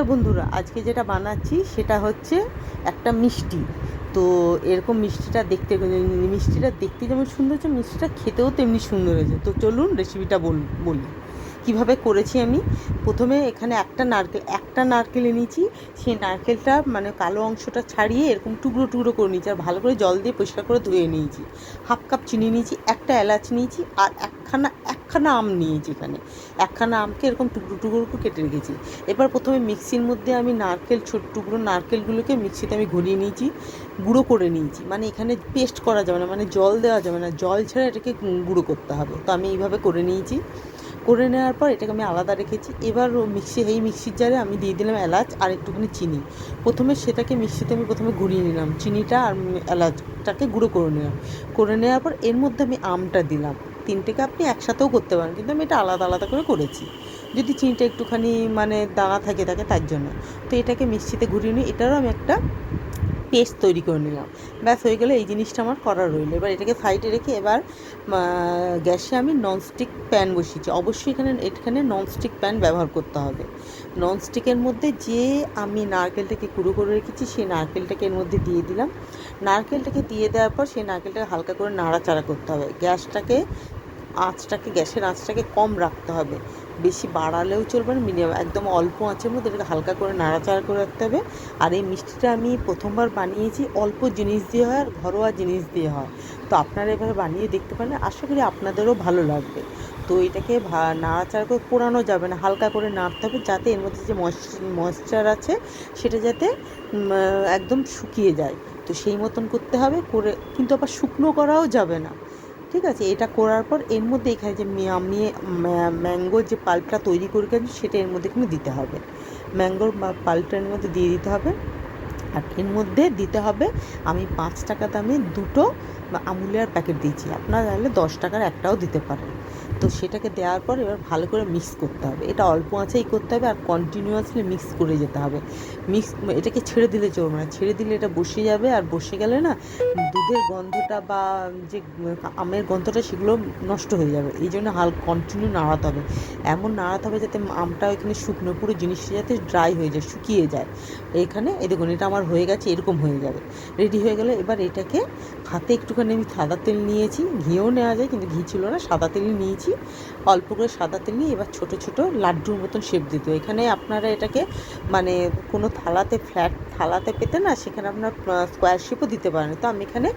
নমস্কার বন্ধুরা, আজকে যেটা বানাচ্ছি সেটা হচ্ছে একটা মিষ্টি। তো এরকম মিষ্টিটা দেখতে মিষ্টিটা দেখতে যেমন সুন্দর হচ্ছে, মিষ্টিটা খেতেও তেমনি সুন্দর হয়েছে। তো চলুন রেসিপিটা বল কীভাবে করেছি আমি? প্রথমে এখানে একটা নারকেল একটা নারকেল এনেছি। সেই নারকেলটা মানে কালো অংশটা ছাড়িয়ে এরকম টুকরো টুকরো করে নিয়েছি, আর ভালো করে জল দিয়ে পরিষ্কার করে ধুয়ে নিয়েছি। হাফ কাপ চিনি নিয়েছি, একটা এলাচ নিয়েছি, আর একখানা একখানা আম নিয়েছি এখানে। একখানা আমকে এরকম টুকরো টুকরো করে কেটে রেখেছি। এবার প্রথমে মিক্সির মধ্যে আমি নারকেল, ছোট টুকরো নারকেলগুলোকে মিক্সিতে আমি ঘুরিয়ে নিয়েছি, গুঁড়ো করে নিয়েছি। মানে এখানে পেস্ট করা যাবে না মানে জল দেওয়া যাবে না। জল ছাড়া এটাকে গুঁড়ো করতে হবে। তো আমি এইভাবে করে নিয়েছি। করে নেওয়ার পর এটাকে আমি আলাদা রেখেছি। এবার মিক্সি, এই মিক্সির জারে আমি দিয়ে দিলাম এলাচ আর একটুখানি চিনি। প্রথমে সেটাকে মিক্সিতে আমি প্রথমে ঘুরিয়ে নিলাম। চিনিটা আর এলাচটাকে গুঁড়ো করে নিলাম। করে নেওয়ার পর এর মধ্যে আমি আমটা দিলাম। তিনটেকে আপনি একসাথেও করতে পারেন, কিন্তু আমি এটা আলাদা আলাদা করে করেছি। যদি চিনিটা একটুখানি মানে দাঁড়া থাকে থাকে তার জন্য। তো এটাকে মিষ্টিতে ঘুরিয়ে নিই এটারও আমি একটা পেস্ট তৈরি করে নিলাম। ব্যাস, হয়ে গেলে এই জিনিসটা আমার করা রইল। এবার এটাকে সাইডে রেখে এবার গ্যাসে আমি ননস্টিক প্যান বসিয়েছি। অবশ্যই এখানে এখানে ননস্টিক প্যান ব্যবহার করতে হবে। ননস্টিকের মধ্যে যে আমি নারকেলটাকে কুড়ো করে রেখেছি, সেই নারকেলটাকে এর মধ্যে দিয়ে দিলাম। নারকেলটাকে দিয়ে দেওয়ার পর সেই নারকেলটাকে হালকা করে নাড়াচাড়া করতে হবে। গ্যাসটাকে আঁচটাকে, গ্যাসের আঁচটাকে কম রাখতে হবে। বেশি বাড়ালেও চলবে না, মিনিমাম একদম অল্প আঁচের মধ্যে এটাকে হালকা করে নাড়াচাড়া করে রাখতে হবে। আর এই মিষ্টিটা আমি প্রথমবার বানিয়েছি, অল্প জিনিস দিয়ে হয় আর ঘরোয়া জিনিস দিয়ে হয়। তো আপনারা এভাবে বানিয়ে দেখতে পারেন, আশা করি আপনাদেরও ভালো লাগবে। তো এটাকে নাড়াচাড়া করে পোড়ানো যাবে না, হালকা করে নাড়তে হবে যাতে এর মধ্যে যে ময়েশ্চার আছে সেটা যাতে একদম শুকিয়ে যায়। তো সেই মতন করতে হবে, করে কিন্তু আবার শুকনো করাও যাবে না। ঠিক আছে? এটা করার পর এর মধ্যে এখানে যে আমি ম্যাঙ্গোর যে পাল্পটা তৈরি করে গেছি সেটা এর মধ্যে এখানে দিতে হবে। ম্যাঙ্গোর পাল্পটা এর মধ্যে দিয়ে দিতে হবে। আর এর মধ্যে দিতে হবে আমি পাঁচ টাকা দামে দুটো আমুলিয়ার প্যাকেট দিয়েছি। আপনারা চাইলে দশ টাকার একটাও দিতে পারেন। তো সেটাকে দেওয়ার পর এবার ভালো করে মিক্স করতে হবে। এটা অল্প আঁচেই করতে হবে আর কন্টিনিউয়াসলি মিক্স করে যেতে হবে। মিক্স এটাকে ছেড়ে দিলে চলবে না। ছেড়ে দিলে এটা বসে যাবে আর বসে গেলে না দুধের গন্ধটা বা যে আমের গন্ধটা সেগুলো নষ্ট হয়ে যাবে। এই জন্য হাল কন্টিনিউ নাড়াতে হবে। এমন নাড়াতে হবে যাতে আমটা এখানে শুকনো পুরো জিনিসটা যাতে ড্রাই হয়ে যায়, শুকিয়ে যায়। এখানে এ দেখুন এটা আমার হয়ে গেছে, এরকম হয়ে যাবে। রেডি হয়ে গেলে এবার এটাকে হাতে একটুখানি আমি সাদা তেল নিয়েছি। ঘিও নেওয়া যায় কিন্তু ঘি ছিল না, সাদা তেলই নিয়েছি। অল্প করে সাদা তেল নিয়ে এবার ছোট ছোট লাড্ডুর মতন শেপ দিত এখানে আপনারা এটাকে মানে কোনো থালাতে ফ্ল্যাট থালাতে পেতে না সেখানে আপনার স্কোয়ার শেপও দিতে পারেন। তো আমি এখানে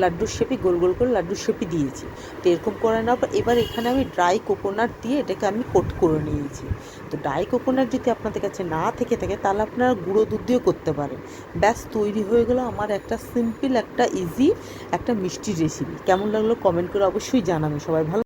লাড্ডুর শেপই গোল গোল করে লাড্ডুর শেপই দিয়েছি। তো এরকম করে নেওয়ার পর এবার এখানে আমি ড্রাই কোকোনাট দিয়ে এটাকে আমি কোট করে নিয়েছি। তো ড্রাই কোকোনাট যদি আপনাদের কাছে না থেকে থাকে তাহলে আপনারা গুঁড়ো দুধ দিয়েও করতে পারেন। ব্যাস, তৈরি হয়ে গেলো আমার একটা সিম্পল একটা ইজি একটা মিষ্টি রেসিপি কেমন লাগল কমেন্ট করে অবশ্যই জানাবেন। সবাই ভালো